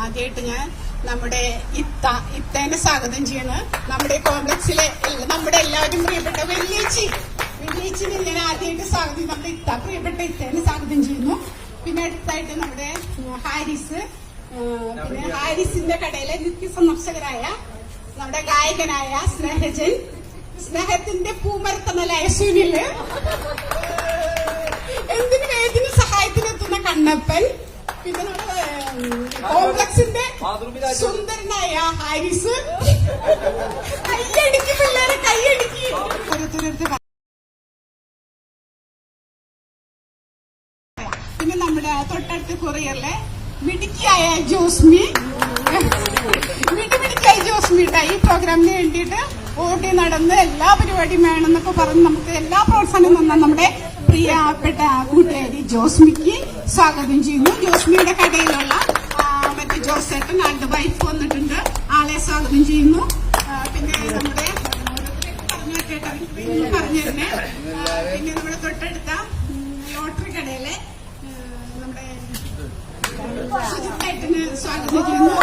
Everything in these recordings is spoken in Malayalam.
ആദ്യമായിട്ട് ഞാൻ നമ്മുടെ ഇത്ത ഇത്തേനെ സ്വാഗതം ചെയ്യണ്. നമ്മുടെ കോംപ്ലക്സിലെ നമ്മുടെ എല്ലാവരും പ്രിയപ്പെട്ട വെള്ളിയേച്ചി. വെള്ളിയേച്ചിനെ ഞാൻ ആദ്യമായിട്ട് സ്വാഗതം. നമ്മുടെ ഇത്ത പ്രിയപ്പെട്ട ഇത്തേനെ സ്വാഗതം ചെയ്യുന്നു. പിന്നെ അടുത്തായിട്ട് നമ്മുടെ ഹാരിസ്. പിന്നെ ഹാരിസിന്റെ കടയിലെ നിത്യ സന്ദർശകരായ നമ്മുടെ ഗായകനായ സ്നേഹജൻ. സ്നേഹത്തിന്റെ പൂമരത്തണലായ സുനിൽ. എന്തിനു ഏതിനു സഹായത്തിനെത്തുന്ന കണ്ണപ്പൻ. പിന്നെ നമ്മുടെ കോംപ്ലക്സിന്റെ സുന്ദരനായ ഹാരിസ് കൈയടിക്ക് പിള്ളേരെ കൈയടിക്ക് ഓരോരുത്തരോരുത്തർ പിന്നെ നമ്മുടെ തൊട്ടടുത്ത് കൊറിയറിലെ മിടുക്കിയായ ജോസ്മി മിടുമിടുക്കിയായ ജോസ്മി. ഈ പ്രോഗ്രാമിന് വേണ്ടിയിട്ട് ഓടി നടന്ന് എല്ലാ പരിപാടിയും വേണമെന്നൊക്കെ പറഞ്ഞ് നമുക്ക് എല്ലാ പ്രോത്സാഹനവും തന്ന നമ്മുടെ പ്രിയപ്പെട്ട കൂട്ടുകാരി ജോസ്മിക്ക് സ്വാഗതം ചെയ്യുന്നു. ജോസ്മിയുടെ കടയിലുള്ള മറ്റേ ജോസേട്ടൻ ആളുടെ വൈഫ് വന്നിട്ടുണ്ട്. ആളെ സ്വാഗതം ചെയ്യുന്നു. പിന്നെ നമ്മുടെ പറഞ്ഞു തന്നെ പിന്നെ നമ്മുടെ തൊട്ടടുത്ത ലോട്ടറി കടയിലെ നമ്മുടെ സുജിത്തേട്ടന് സ്വാഗതം ചെയ്യുന്നു.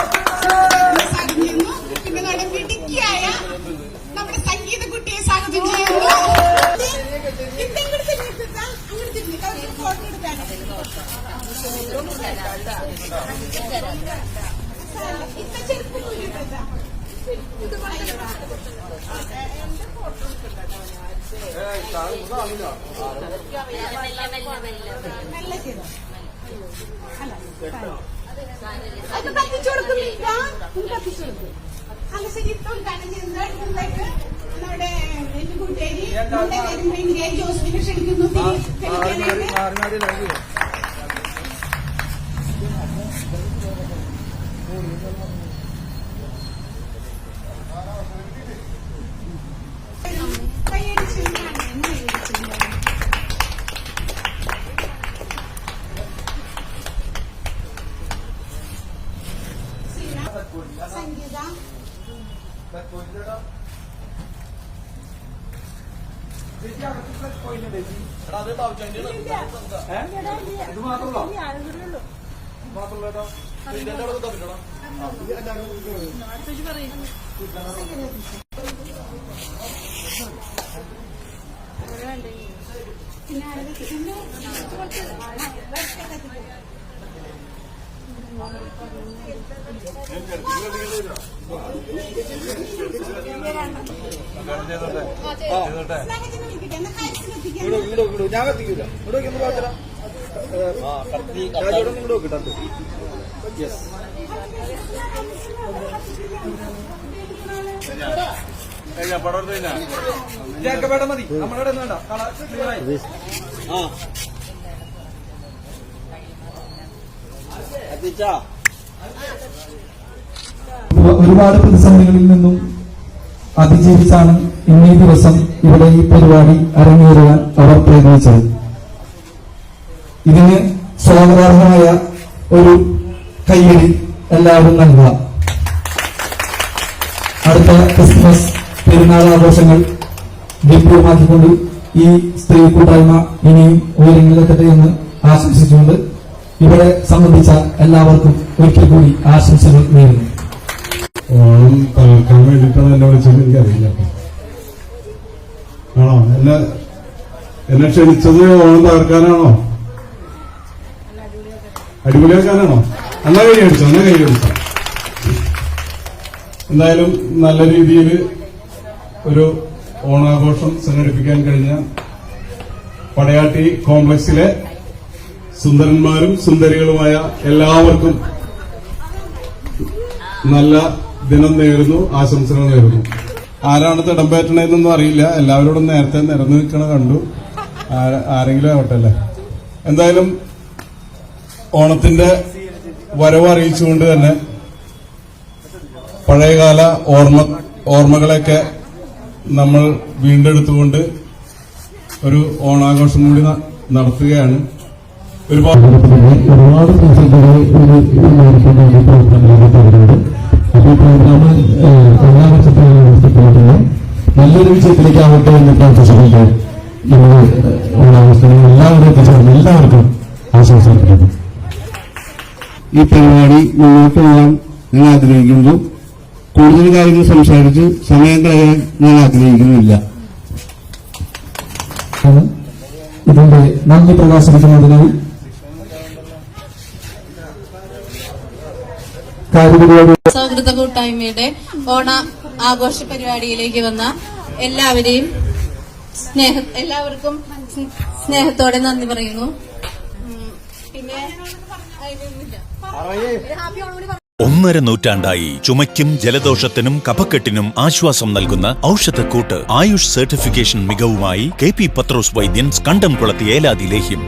അത് കത്തിച്ചു കൊടുക്കുന്നില്ല കത്തിച്ചു കൊടുക്കും ചെയ്യുന്നത് അടുത്തതായിട്ട് നമ്മുടെ കൂട്ടുകാരി ജോസ്മിനെ ക്ഷണിക്കുന്നു ഇത് മാത്രമല്ലോ മാത്രമല്ലോ പിന്നെ ഞാൻ കത്തിക്കൂല ഒന്ന് പാച്ചടാ രാജോടെ ഇങ്ങോട്ട് കിട്ടാൻ യെസ് ജാക്കപ്പേട്ട മതി നമ്മുടെ വേണ്ട ആ ഒരുപാട് പ്രതിസന്ധികളിൽ നിന്നും അതിജീവിച്ചാണ് ഇന്നീ ദിവസം ഇവിടെ ഈ പരിപാടി അരങ്ങേറുവാൻ അവർ പ്രയത്നിച്ചത് ഇതിന് സ്വാഗതാർഹമായ ഒരു കയ്യടി എല്ലാവരും നൽകുക. അടുത്ത ക്രിസ്മസ് പെരുന്നാൾ ആഘോഷങ്ങൾ ഗംഭീരമാക്കിക്കൊണ്ട് ഈ സ്ത്രീ കൂട്ടായ്മ ഇനിയും ഉയരങ്ങളിലെത്തട്ടെ എന്ന് ആശംസിച്ചുകൊണ്ട് ഇവിടെ സംബന്ധിച്ച എല്ലാവർക്കും ഒരിക്കൽ കൂടി ആശംസകൾ നേരുന്നു. ഓണം തകർക്കാൻ വേണ്ടിയിട്ടാണ് എന്നെ വിളിച്ചത്. എനിക്കറിയില്ല. ആണോ? എന്നെ എന്നെ ക്ഷണിച്ചത് ഓണം തകർക്കാനാണോ? അടിപൊളിയാക്കാനാണോ? എന്നാ കൈ അടിച്ചോ എന്നാ കൈ അടിച്ചോ. എന്തായാലും നല്ല രീതിയിൽ ഒരു ഓണാഘോഷം സംഘടിപ്പിക്കാൻ കഴിഞ്ഞ പടയാട്ടി കോംപ്ലക്സിലെ സുന്ദരന്മാരും സുന്ദരികളുമായ എല്ലാവർക്കും നല്ല ദിനം നേരുന്നു ആശംസകൾ നേരുന്നു. ആരാണ് തിടമ്പേറ്റണതെന്നൊന്നും അറിയില്ല. എല്ലാവരോടും നേരത്തെ നിരന്നു നിൽക്കണ കണ്ടു. ആരെങ്കിലും ആവട്ടെ അല്ലേ? എന്തായാലും ഓണത്തിന്റെ വരവ് അറിയിച്ചുകൊണ്ട് തന്നെ പഴയകാല ഓർമ്മ ഓർമ്മകളെയൊക്കെ നമ്മൾ വീണ്ടെടുത്തുകൊണ്ട് ഒരു ഓണാഘോഷം കൂടി നടത്തുകയാണ്. ഒരുപാട് ഒരുപാട് നല്ലൊരു വിജയത്തിലേക്കാവട്ടെ എന്ന് പ്രാർത്ഥിച്ചുകൊണ്ട് നമ്മൾ ഓണാഘോഷത്തിന് എല്ലാവരും എത്തിച്ചേർന്ന് എല്ലാവർക്കും ആശംസിക്കുന്നു ഈ പരിപാടി മുന്നോട്ട് പോകാൻ ഞാൻ ആഗ്രഹിക്കുന്നു. കൂടുതൽ കാര്യങ്ങൾ സംസാരിച്ച് സമയം കളയാൻ ഞാൻ ആഗ്രഹിക്കുന്നില്ല. ഇതിന്റെ നന്ദി പ്രകാശിപ്പിക്കുന്നതിനായി സൗഹൃദ കൂട്ടായ്മയുടെ ഓണ ആഘോഷ പരിപാടിയിലേക്ക് വന്ന എല്ലാവരെയും സ്നേഹ എല്ലാവർക്കും സ്നേഹത്തോടെ നന്ദി പറയുന്നു. പിന്നെ ഒന്നര നൂറ്റാണ്ടായി ചുമയ്ക്കും ജലദോഷത്തിനും കഫക്കെട്ടിനും ആശ്വാസം നൽകുന്ന ഔഷധക്കൂട്ട് ആയുഷ് സർട്ടിഫിക്കേഷൻ മികവുമായി കെ പി പത്രോസ് വൈദ്യൻ കണ്ടംകുളത്തി ഏലാതി ലേഹ്യം.